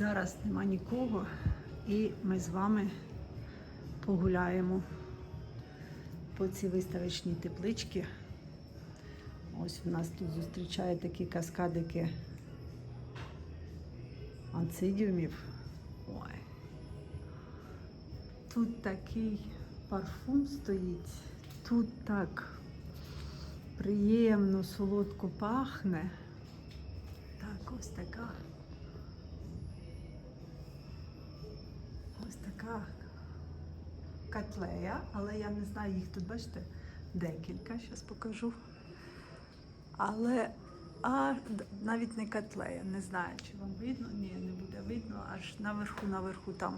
Зараз нема нікого, і ми з вами погуляємо по цій виставочній тепличці. Ось у нас тут зустрічає такі каскадики анцидіумів. Ой. Тут такий парфум стоїть, тут так приємно, солодко пахне. Так, ось така. Ось така котлея, але я не знаю, їх тут, бачите, декілька, зараз покажу. Але а, навіть не котлея, не знаю, чи вам видно. Ні, не буде видно, аж наверху, наверху там.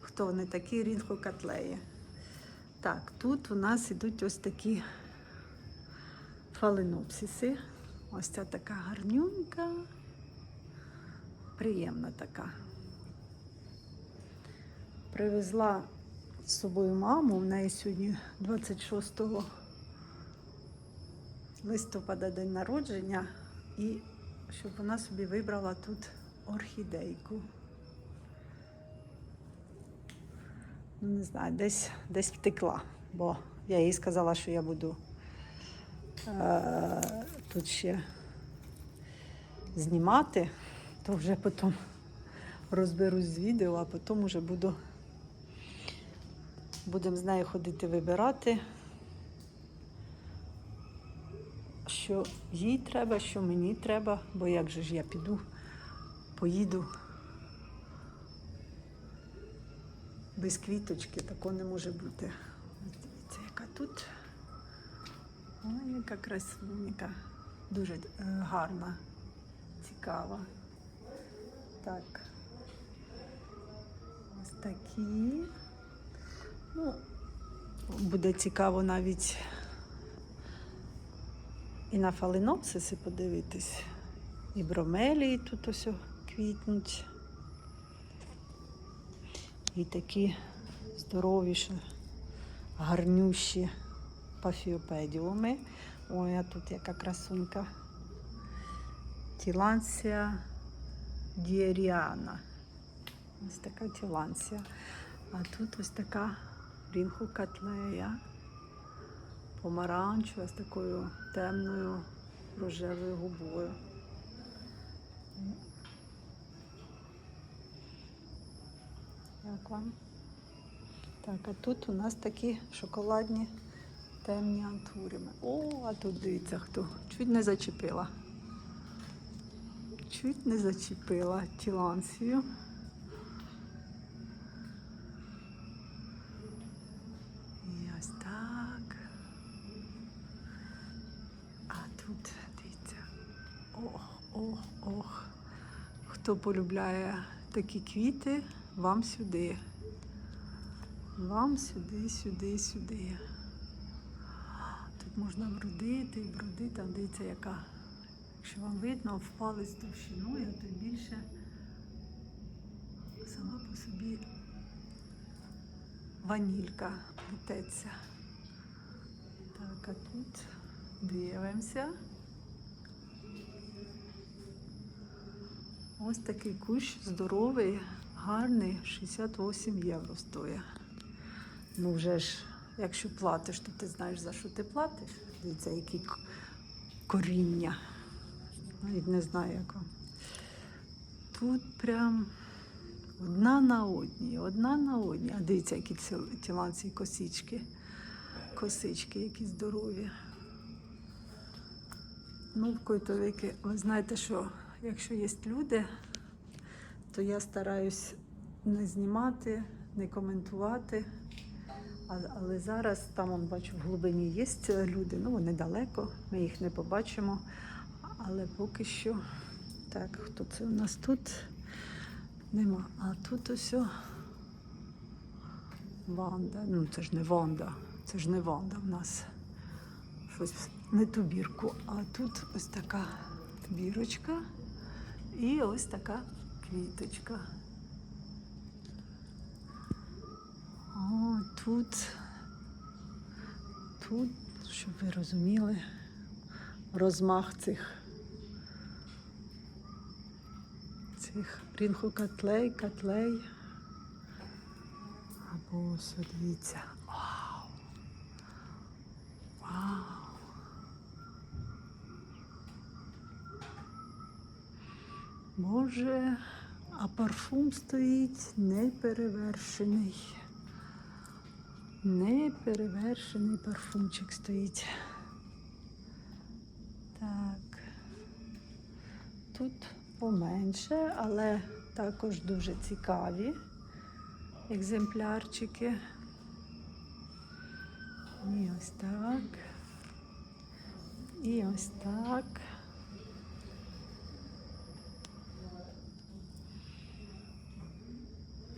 Хто вони такі, рідко котлеї. Так, тут у нас ідуть ось такі фаленопсиси. Ось ця така гарнюнька, приємна така. Привезла з собою маму, в неї сьогодні 26 листопада день народження, і щоб вона собі вибрала тут орхідейку. Ну, не знаю, десь, десь втекла, бо я їй сказала, що я буду е, тут ще знімати, то вже потім розберусь з відео, а потім вже буду будемо з нею ходити вибирати, що їй треба, що мені треба, бо як же ж я піду, поїду без квіточки, такого не може бути. Дивіться, яка тут. Ой, яка красунька. Дуже е, гарна, цікава. Так. Ось такі. Ну, буде цікаво навіть і на фаленопсиси подивитись. І бромелії тут ось квітнуть. І такі здоровіші, гарнющі пафіопедіуми. Ой, а тут яка красунька. Тілансія діаріана. Ось така тілансія. А тут ось така рінхокатлея. Помаранчева з такою темною рожевою губою. Як вам? Так, а тут у нас такі шоколадні темні антурими. О, а тут дивіться хто. Чуть не зачепила. Чуть не зачепила тілансію. І ось так. А тут, дивіться. Ох, ох. Хто полюбляє такі квіти, вам сюди. Вам сюди, сюди, сюди. Тут можна бродити і бродити, там дивіться, яка. Якщо вам видно, впали з товщиною, то більше сама по собі ванілька плететься. Так, а тут дивимося. Ось такий кущ здоровий, гарний, 68 євро стоїть. Ну вже ж, якщо платиш, то ти знаєш, за що ти платиш. Дивіться, які коріння. Навіть не знаю, як вам. Тут прям одна на одній, одна на одній. А дивіться, які ці- косички. Косички, які здорові. Ну, в коїто ви знаєте, що якщо є люди, то я стараюсь не знімати, не коментувати. Але зараз там, он, бачу, в глибині є люди, ну вони далеко, ми їх не побачимо. Але поки що, так, хто це у нас тут? Нема. А тут ось Ванда. Ну це ж не Ванда, це ж не Ванда в нас. Щось не ту бірку. А тут ось така бірочка і ось така квіточка. О, тут, тут, щоб ви розуміли, розмах цих, цих Рінху котлей, котлей. Або ось, дивіться. Вау! Вау! Боже, а парфум стоїть неперевершений. Неперевершений парфумчик стоїть. Так. Тут поменше, але також дуже цікаві екземплярчики. І ось так. І ось так.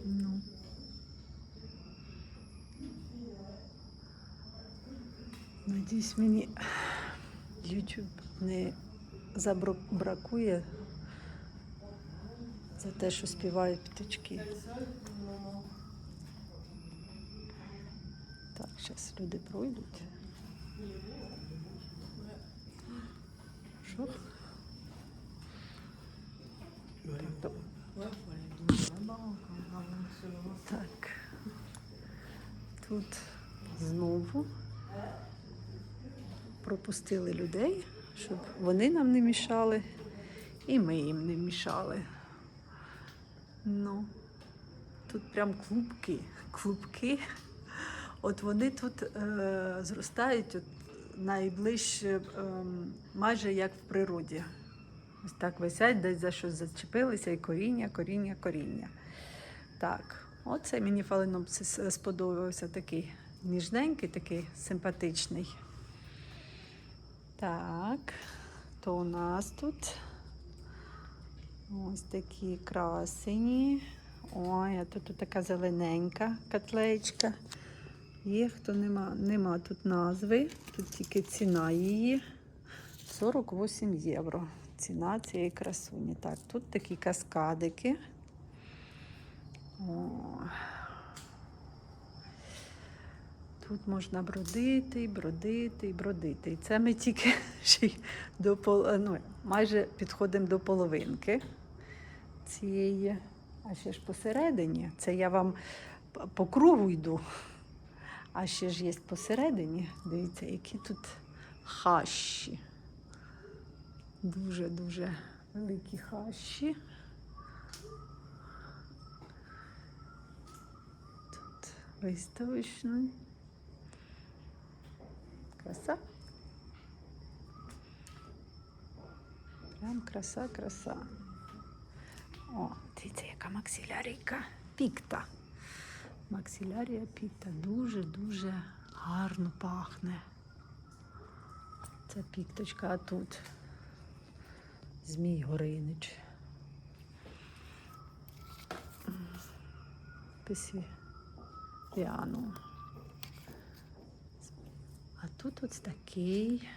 Ну. Надіюсь, мені YouTube не забракує за те, що співають птички. Так, зараз люди пройдуть. Що? Так. Тут знову пропустили людей, щоб вони нам не мішали, і ми їм не мішали. Ну, тут прям клубки, клубки. От вони тут е, зростають от, найближче, е, майже як в природі. Ось так висять, десь за щось зачепилися, і коріння, коріння, коріння. Так, оце мені фаленопсис сподобався такий ніжненький, такий симпатичний. Так, то у нас тут ось такі красені. Ой, а тут така зелененька котлеєчка. Є, хто нема, нема тут назви, тут тільки ціна її 48 євро. Ціна цієї красуні. Так, тут такі каскадики. О. Тут можна бродити, бродити, і бродити. І це ми тільки до пол... ну, майже підходимо до половинки цієї. А ще ж посередині, це я вам по кругу йду. А ще ж є посередині. Дивіться, які тут хащі. Дуже-дуже великі хащі. Тут виставочний. Краса. Прям краса, краса. О, дивіться, яка максилярійка пікта. Максилярія пікта дуже-дуже гарно пахне. Це пікточка, а тут Змій Горинич. Песіану. А тут ось такий.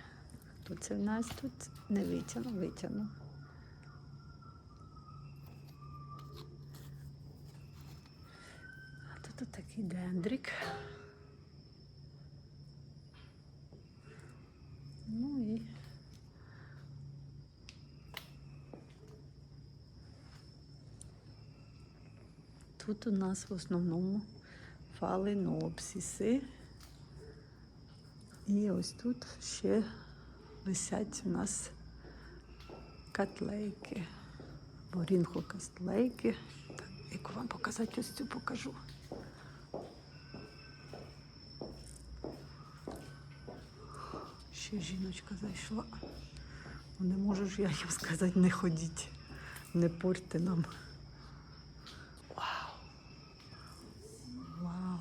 Хто це в нас тут не витягнув, витягнув. А тут такий дендрик. Ну і тут у нас в основному фаленопсиси. І ось тут ще висять у нас котлейки. Борінхо котлейки. Так, яку вам показати, ось цю покажу. Ще жіночка зайшла. Ну, Не можу ж я їм сказати, не ходіть, не портьте нам. Вау! Вау!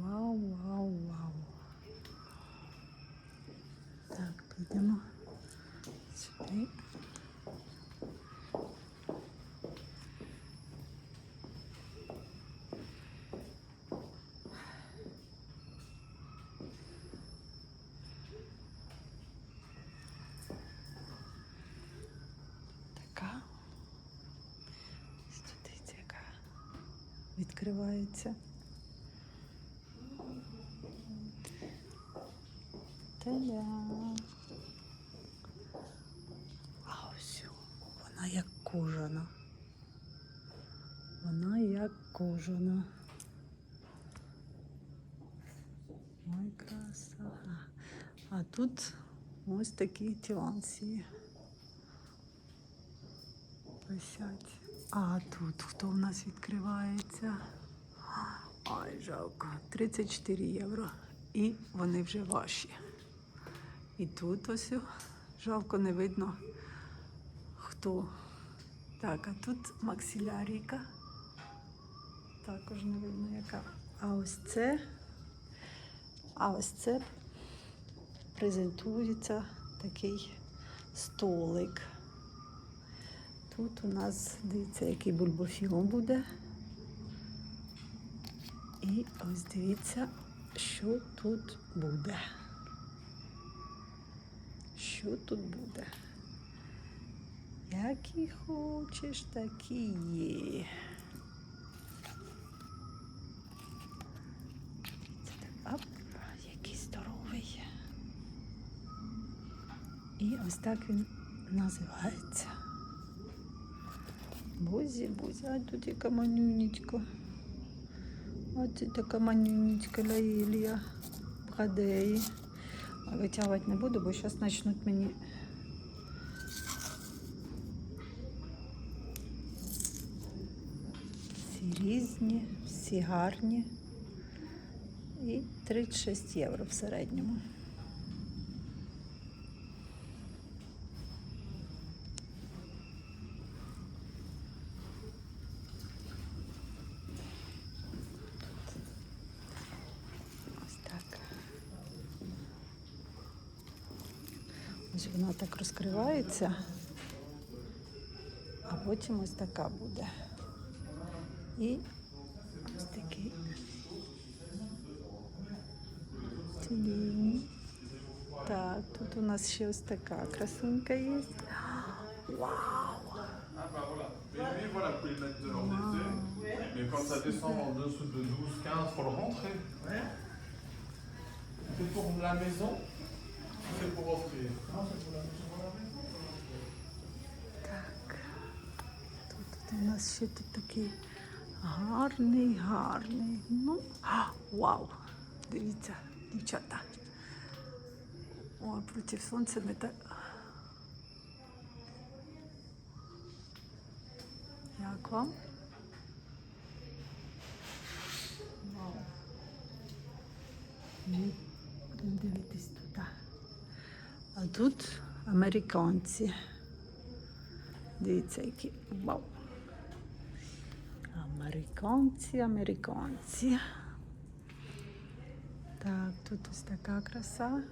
Вау, вау, вау. Так, підемо сюди. Така. Ось тут дивіться, яка відкривається. Та-да. А ось. Вона як кожана. Вона як кожана. Ой, краса. А тут ось такі тілансії. Висять. А тут хто в нас відкривається? Ай, жалко. 34 євро. І вони вже ваші. І тут ось жалко не видно хто. Так, а тут максилярійка. Також не видно яка. А ось це. А ось це презентується такий столик. Тут у нас, дивіться, який бульбофілм буде. І ось дивіться, що тут буде. Що тут буде? Які хочеш, такі є. Оп, який здоровий. І ось так він називається. Бузі, бузі, а тут яка манюнечка. І така манюнечка Лаїлія Брадеї. Витягувати не буду, бо зараз почнуть мені. Всі різні, всі гарні. І 36 євро в середньому. Ось вона так розкривається, а потім ось така буде. І ось такий. Тюлінь. Так, тут у нас ще ось така красунка є. Вау! Ah bah voilà. Mais lui, voilà, vous pouvez le mettre dehors l'été. Mais quand ça descend en dessous de 12, 15, faut le rentrer. C'est pour la maison C'est pour offrir Так. Тут у нас ще тут такий гарний, гарний. Ну, а, вау! Дивіться, дівчата. Ой, проти сонця не так. Як вам? Вау. Ми будемо дивитись туди. А тут американці. Дивіться, які. Вау. Американці, американці. Так, тут ось така краса.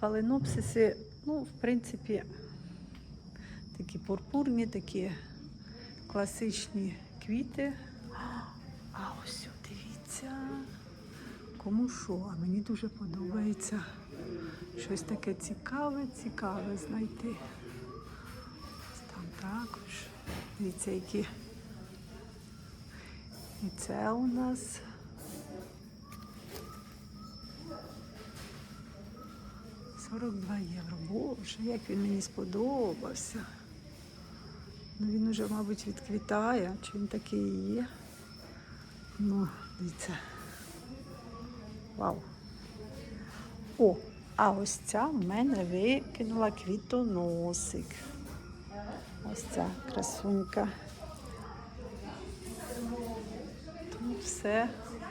Фаленопсиси, ну, в принципі, такі пурпурні, такі класичні квіти. А ось дивіться. Кому що, а мені дуже подобається щось таке цікаве, цікаве знайти. Там також. Дивіться. І це у нас. Сорок два євро. Боже, як він мені сподобався. Ну він уже, мабуть, відквітає, чи він такий є. Ну, дивіться. Вау. О, а ось ця в мене викинула квітоносик. Ось ця красунька. Тут все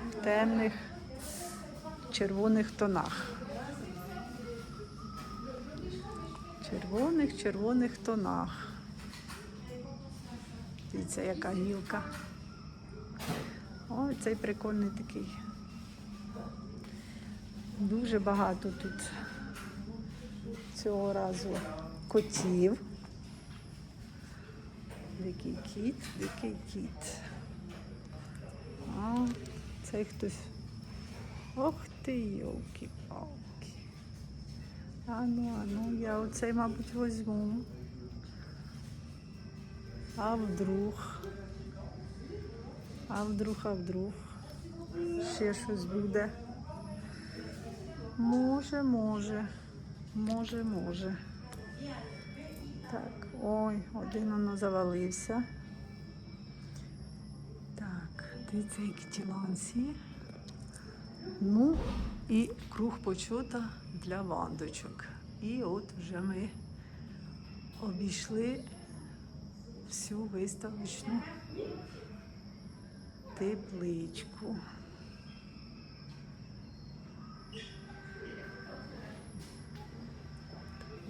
в темних червоних тонах. Червоних, червоних тонах. Дивіться, яка гілка. Ой, цей прикольний такий. Дуже багато тут цього разу котів. Дикий кіт, дикий кіт. А, цей хтось. Ох ти, йолки-палки. А ну, а ну, я оцей, мабуть, возьму. А вдруг. А вдруг, а вдруг. Ще щось буде. Може, може. Може, може. Так, Ой, один воно завалився. Так, дивіться, які тіланці. Ну, і круг почота для вандочок. І от вже ми обійшли всю виставочну тепличку.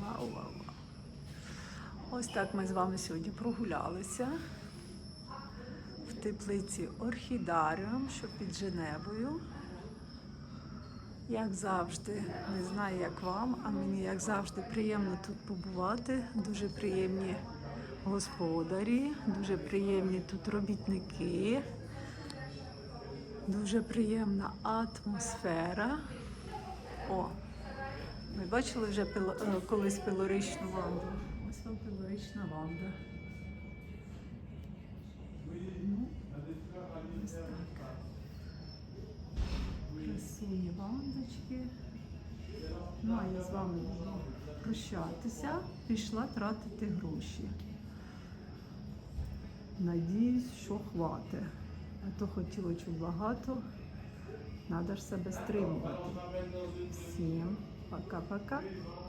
Вау, вау, вау. Ось так ми з вами сьогодні прогулялися в теплиці Орхідаріум, що під Женевою. Як завжди, не знаю, як вам, а мені, як завжди, приємно тут побувати. Дуже приємні господарі, дуже приємні тут робітники, дуже приємна атмосфера. О, ви бачили вже е, колись пилоричну ванду? Ось вам пилорична ванда. Ну. Красиві вандочки. Ну, а я з вами прощатися. Пішла тратити гроші. Надіюсь, що хватить. А то хотіло хотілочок багато. Надо ж себе стримувати. Всім пока-пока.